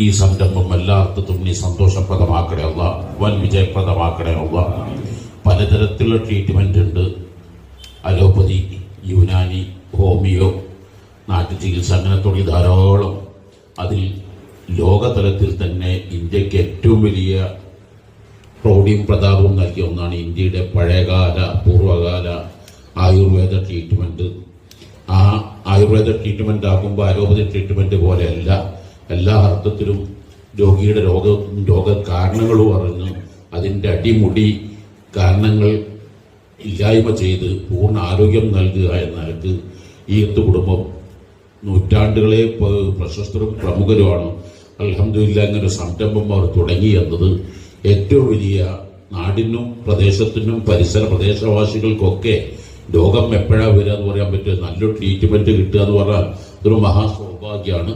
ഈ സംരംഭം എല്ലാർത്ഥത്തും നീ സന്തോഷപ്രദമാക്കണേ അല്ല. വൻ വിജയപ്രദമാക്കണേ അല്ല. പലതരത്തിലുള്ള ട്രീറ്റ്മെന്റ് ഉണ്ട്. അലോപ്പതി യുനാനി ഹോമിയോ നാട്ടു ചികിത്സ അങ്ങനെ തുടങ്ങി ധാരാളം. അതിൽ ലോകതലത്തിൽ തന്നെ ഇന്ത്യയ്ക്ക് ഏറ്റവും വലിയ പ്രൗഢിയും പ്രതാപവും നൽകിയ ഒന്നാണ് ഇന്ത്യയുടെ പഴയകാല പൂർവകാല ആയുർവേദ ട്രീറ്റ്മെന്റ് ആ ആയുർവേദ ട്രീറ്റ്മെന്റ് ആകുമ്പോൾ അലോപ്പതി ട്രീറ്റ്മെന്റ് പോലെയല്ല. എല്ലാ അർത്ഥത്തിലും രോഗിയുടെ രോഗ രോഗ കാരണങ്ങളും അറിഞ്ഞ് അതിന്റെ അടിമുടി കാരണങ്ങൾ ഇല്ലായ്മ ചെയ്ത് പൂർണ ആരോഗ്യം നൽകുക എന്ന നിലയ്ക്ക് ഈ എത്ത് കുടുംബം നൂറ്റാണ്ടുകളെ പ്രശസ്തരും പ്രമുഖരുമാണ്. അലഹമില്ല ഇങ്ങനെ സംരംഭം അവർ തുടങ്ങി എന്നത് ഏറ്റവും വലിയ നാടിനും പ്രദേശത്തിനും പരിസര പ്രദേശവാസികൾക്കൊക്കെ രോഗം എപ്പോഴാണ് വരിക എന്ന് പറയാൻ പറ്റുക നല്ലൊരു ട്രീറ്റ്മെന്റ് കിട്ടുക എന്ന് പറഞ്ഞാൽ ഒരു മഹാസൗഭാഗ്യമാണ്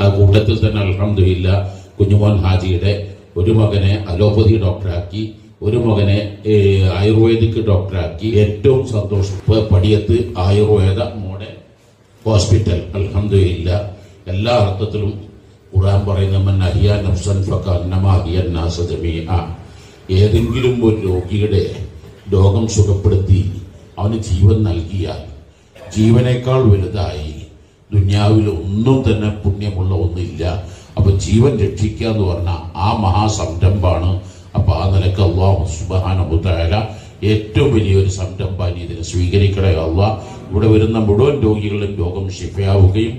ആ കൂട്ടത്തിൽ തന്നെ അലഹമില്ല കുഞ്ഞുമോൻ ഹാജിയുടെ ഒരു മകനെ അലോപ്പതി ഡോക്ടറാക്കി ഒരു മകനെ ആയുർവേദിക് ഡോക്ടറാക്കി. ഏറ്റവും സന്തോഷം. Padiyath ayurveda model hospital. അലഹമില്ല എല്ലാ അർത്ഥത്തിലും ഖുർആൻ പറയുന്ന മൻ അഹിയ നഫ്സൻ ഏതെങ്കിലും ഒരു രോഗിയുടെ രോഗം സുഖപ്പെടുത്തി അവന് ജീവൻ നൽകിയാൽ ജീവനേക്കാൾ വലുതായി ദുന്യാവിൽ ഒന്നും തന്നെ പുണ്യമുള്ള ഒന്നില്ല. അപ്പൊ ജീവൻ രക്ഷിക്കുക എന്ന് പറഞ്ഞാൽ ആ മഹാസംരംഭമാണ്. അപ്പൊ ആ നിലയ്ക്ക് അള്ളാഹു സുബാനുബുദ്ധായ ഏറ്റവും വലിയൊരു സംരംഭമാണ് ഇതിനെ സ്വീകരിക്കണേ അല്ല ഇവിടെ വരുന്ന മുഴുവൻ രോഗികളും രോഗം ശിഫയാവുകയും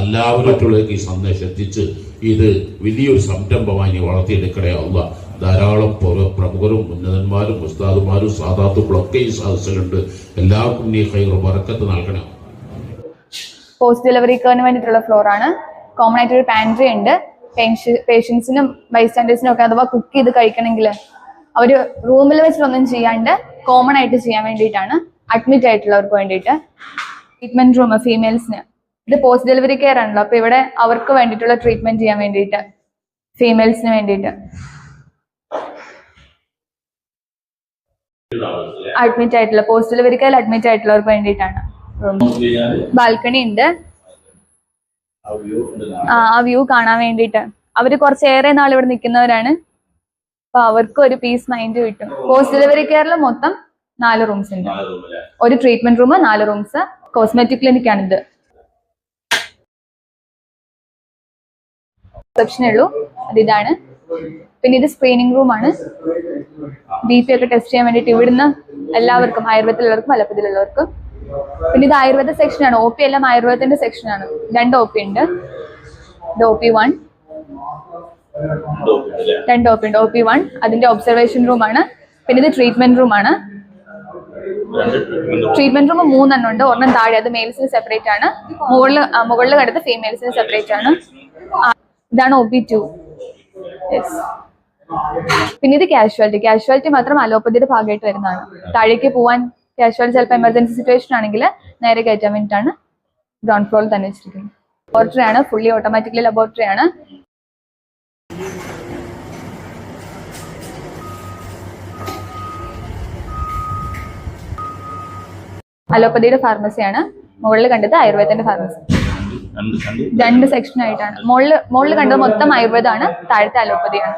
എല്ലാവരിലേക്ക് ഈ സന്ദേശം എത്തിച്ച് ഇത് വലിയൊരു സംരംഭമായി വളർത്തിയെടുക്കണേ അല്ല ധാരാളം പ്രമുഖരും ഉന്നതന്മാരും ഉസ്താദുമാരും സാധാത്തുക്കളും ഒക്കെ ഈ സദസ്സിലുണ്ട് എല്ലാവർക്കും നീ കൈ വറക്കത്ത് നൽകണം. പോസ്റ്റ് ഡെലിവറി കെയറിന് വേണ്ടിയിട്ടുള്ള ഫ്ലോർ ആണ്. കോമൺ ആയിട്ട് ഒരു പാൻട്രി ഉണ്ട് പേഷ്യൻസിനും ബൈസ്റ്റാൻഡേഴ്സിനും ഒക്കെ അഥവാ കുക്ക് ചെയ്ത് കഴിക്കണമെങ്കിൽ അവർ റൂമിൽ വെച്ചിട്ടൊന്നും ചെയ്യാണ്ട് കോമൺ ആയിട്ട് ചെയ്യാൻ വേണ്ടിയിട്ടാണ് അഡ്മിറ്റ് ആയിട്ടുള്ളവർക്ക് വേണ്ടിയിട്ട് ട്രീറ്റ്മെന്റ് റൂം ഫീമെയിൽസിന് ഇത് പോസ്റ്റ് ഡെലിവറി കെയർ ആണല്ലോ. അപ്പൊ ഇവിടെ അവർക്ക് വേണ്ടിയിട്ടുള്ള ട്രീറ്റ്മെന്റ് ചെയ്യാൻ വേണ്ടിയിട്ട് ഫീമെയിൽസിന് വേണ്ടിയിട്ട്. അഡ്മിറ്റ് ആയിട്ടുള്ള പോസ്റ്റ് ഡെലിവറി കെയർ അഡ്മിറ്റ് ആയിട്ടുള്ളവർക്ക് വേണ്ടിയിട്ടാണ്. ബാൽക്കണി ഉണ്ട്. ആ ആ വ്യൂ കാണാൻ വേണ്ടിട്ട് അവർ കുറച്ചേറെ നാൾ ഇവിടെ നിൽക്കുന്നവരാണ്. അപ്പൊ അവർക്ക് ഒരു പീസ് മൈൻഡ് കിട്ടും. പോസ്റ്റ് ഡെലിവറി കെയറിൽ മൊത്തം നാല് റൂംസ് ഉണ്ട്. ഒരു ട്രീറ്റ്മെന്റ് റൂം നാല് റൂംസ് കോസ്മെറ്റിക് ക്ലിനിക് ആണിത് റിസപ്ഷനേ ഉള്ളൂ. അത് ഇതാണ്. പിന്നെ ഇത് സ്ക്രീനിങ് റൂം ആണ്. ബി പി ഒക്കെ ടെസ്റ്റ് ചെയ്യാൻ വേണ്ടിട്ട് ഇവിടുന്ന് എല്ലാവർക്കും ആയുർവേദത്തിലുള്ളവർക്കും അലപ്പതിലുള്ളവർക്കും പിന്നെ ഇത് ആയുർവേദ സെക്ഷനാണ് ഒ പി എല്ലാം ആയുർവേദത്തിന്റെ സെക്ഷനാണ് രണ്ട് ഒ പി ഉണ്ട്. ഒ പി വൺ രണ്ട് ഒ പി ഉണ്ട്. ഒ പി വൺ അതിന്റെ ഒബ്സർവേഷൻ റൂമാണ് പിന്നെ ഇത് ട്രീറ്റ്മെന്റ് റൂമാണ് ട്രീറ്റ്മെന്റ് റൂം മൂന്നെണ്ണം ഉണ്ട്. ഒരെണ്ണം താഴെ അത് മെയിൽസിന് സെപ്പറേറ്റ് ആണ്. മുകളിൽ മുകളിൽ കിടത്ത് ഫീമെയിൽസിന് സെപ്പറേറ്റ് ആണ്. ഇതാണ് ഒ പി ടു പിന്നെ ഇത് കാഷ്വാലിറ്റി കാഷ്വാലിറ്റി മാത്രം അലോപ്പതിയുടെ ഭാഗമായിട്ട് വരുന്നതാണ്. താഴേക്ക് പോവാൻ കാഷ്വാലിറ്റി ചിലപ്പോൾ എമർജൻസി സിറ്റുവേഷൻ ആണെങ്കിൽ നേരെ കയറ്റാൻ വേണ്ടിയിട്ടാണ് ഗ്രൗണ്ട് ഫ്ലോറിൽ തന്നെ വെച്ചിരിക്കുന്നത്. ലബോറട്ടറി ആണ് ഫുള്ളി ഓട്ടോമാറ്റിക്കലി ലബോറട്ടറി ആണ്. അലോപ്പതിയുടെ ഫാർമസിയാണ് മുകളിൽ കണ്ടത് ആയുർവേദത്തിന്റെ ഫാർമസി രണ്ട് സെക്ഷൻ ആയിട്ടാണ്. മുകളിൽ മുകളിൽ കണ്ടത് മൊത്തം ആയുർവേദമാണ് താഴത്തെ അലോപ്പതിയാണ്.